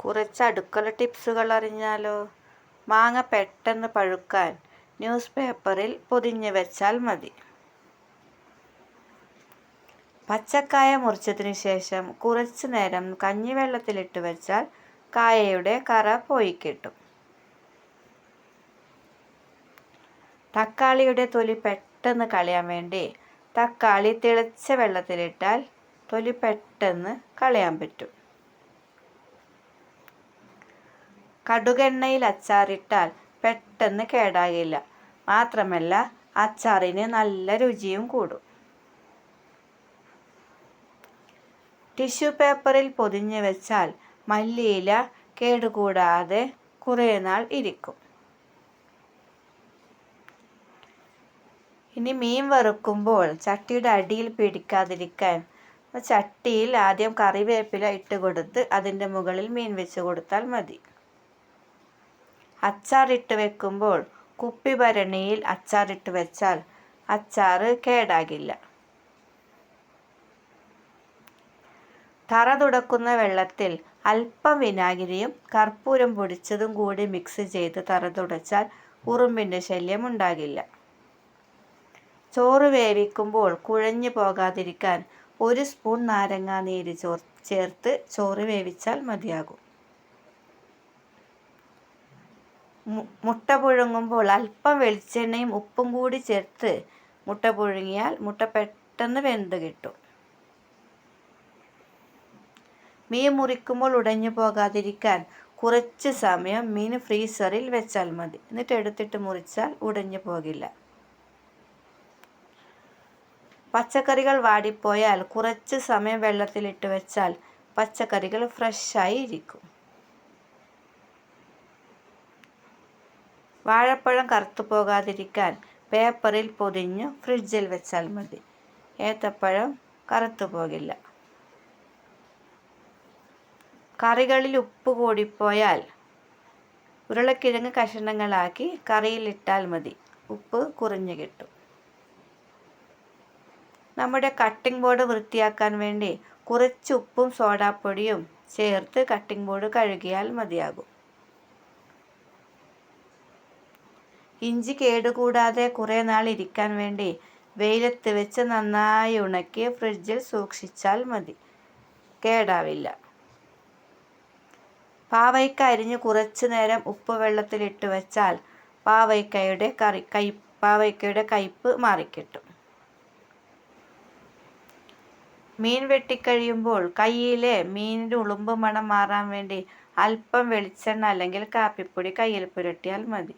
കുറച്ച് അടുക്കള ടിപ്സുകൾ അറിഞ്ഞാലോ? മാങ്ങ പെട്ടെന്ന് പഴുക്കാൻ ന്യൂസ് പേപ്പറിൽ പൊതിഞ്ഞ് വെച്ചാൽ മതി. പച്ചക്കായ മുറിച്ചതിന് ശേഷം കുറച്ച് നേരം കഞ്ഞിവെള്ളത്തിലിട്ട് വെച്ചാൽ കായയുടെ കറ പോയി കിട്ടും. തക്കാളിയുടെ തൊലി പെട്ടെന്ന് കളയാൻ വേണ്ടി തക്കാളി തിളച്ച വെള്ളത്തിലിട്ടാൽ തൊലി പെട്ടെന്ന് കളയാൻ പറ്റും. കടുകെണ്ണയിൽ അച്ചാറിട്ടാൽ പെട്ടെന്ന് കേടാകില്ല. മാത്രമല്ല അച്ചാറിന് നല്ല രുചിയും കൂടും. ടിഷ്യൂ പേപ്പറിൽ പൊതിഞ്ഞു വെച്ചാൽ മല്ലിയില കേടുകൂടാതെ കുറേ നാൾ ഇരിക്കും. ഇനി മീൻ വറുക്കുമ്പോൾ ചട്ടിയുടെ അടിയിൽ പിടിക്കാതിരിക്കാൻ ചട്ടിയിൽ ആദ്യം കറിവേപ്പില ഇട്ട് കൊടുത്ത് അതിന്റെ മുകളിൽ മീൻ വെച്ച് കൊടുത്താൽ മതി. അച്ചാറിട്ട് വെക്കുമ്പോൾ കുപ്പി ഭരണിയിൽ അച്ചാറിട്ട് വെച്ചാൽ അച്ചാറ് കേടാകില്ല. തറ തുടക്കുന്ന വെള്ളത്തിൽ അല്പം വിനാഗിരിയും കർപ്പൂരം പൊടിച്ചതും കൂടി മിക്സ് ചെയ്ത് തറ തുടച്ചാൽ ഉറുമ്പിന്റെ ശല്യം ഉണ്ടാകില്ല. ചോറ് വേവിക്കുമ്പോൾ കുഴഞ്ഞു പോകാതിരിക്കാൻ ഒരു സ്പൂൺ നാരങ്ങാ നീര് ചോർ ചേർത്ത് ചോറ് വേവിച്ചാൽ മതിയാകും. മുട്ട പുഴുങ്ങുമ്പോൾ അല്പം വെളിച്ചെണ്ണയും ഉപ്പും കൂടി ചേർത്ത് മുട്ട പുഴുങ്ങിയാൽ മുട്ട പെട്ടെന്ന് വെന്ത് കിട്ടും. മീൻ മുറിക്കുമ്പോൾ ഉടഞ്ഞു പോകാതിരിക്കാൻ കുറച്ച് സമയം മീൻ ഫ്രീസറിൽ വെച്ചാൽ മതി. എന്നിട്ട് എടുത്തിട്ട് മുറിച്ചാൽ ഉടഞ്ഞു പോകില്ല. പച്ചക്കറികൾ വാടിപ്പോയാൽ കുറച്ച് സമയം വെള്ളത്തിലിട്ട് വെച്ചാൽ പച്ചക്കറികൾ ഫ്രഷായി ഇരിക്കും. വാഴപ്പഴം കറുത്തു പോകാതിരിക്കാൻ പേപ്പറിൽ പൊതിഞ്ഞു ഫ്രിഡ്ജിൽ വെച്ചാൽ മതി. ഏത്തപ്പഴം കറുത്തു പോകില്ല. കറികളിൽ ഉപ്പ് കൂടിപ്പോയാൽ ഉരുളക്കിഴങ്ങ് കഷണങ്ങളാക്കി കറിയിലിട്ടാൽ മതി. ഉപ്പ് കുറഞ്ഞു കിട്ടും. നമ്മുടെ കട്ടിംഗ് ബോർഡ് വൃത്തിയാക്കാൻ വേണ്ടി കുറച്ച് ഉപ്പും സോഡാപ്പൊടിയും ചേർത്ത് കട്ടിംഗ് ബോർഡ് കഴുകിയാൽ മതിയാകും. ഇഞ്ചി കേടുകൂടാതെ കുറേ നാൾ ഇരിക്കാൻ വേണ്ടി വെയിലത്ത് വെച്ച് നന്നായി ഉണക്കി ഫ്രിഡ്ജിൽ സൂക്ഷിച്ചാൽ മതി. കേടാവില്ല. പാവയ്ക്ക അരിഞ്ഞ് കുറച്ചു നേരം ഉപ്പ് വെള്ളത്തിലിട്ട് വെച്ചാൽ പാവയ്ക്കയുടെ കറി കൈ പാവയ്ക്കയുടെ കയ്പ്പ് മാറിക്കിട്ടും. മീൻ വെട്ടിക്കഴിയുമ്പോൾ കയ്യിലെ മീനിന്റെ ഉളുമ്പ് മണം മാറാൻ വേണ്ടി അല്പം വെളിച്ചെണ്ണ അല്ലെങ്കിൽ കാപ്പിപ്പൊടി കയ്യിൽ പുരട്ടിയാൽ മതി.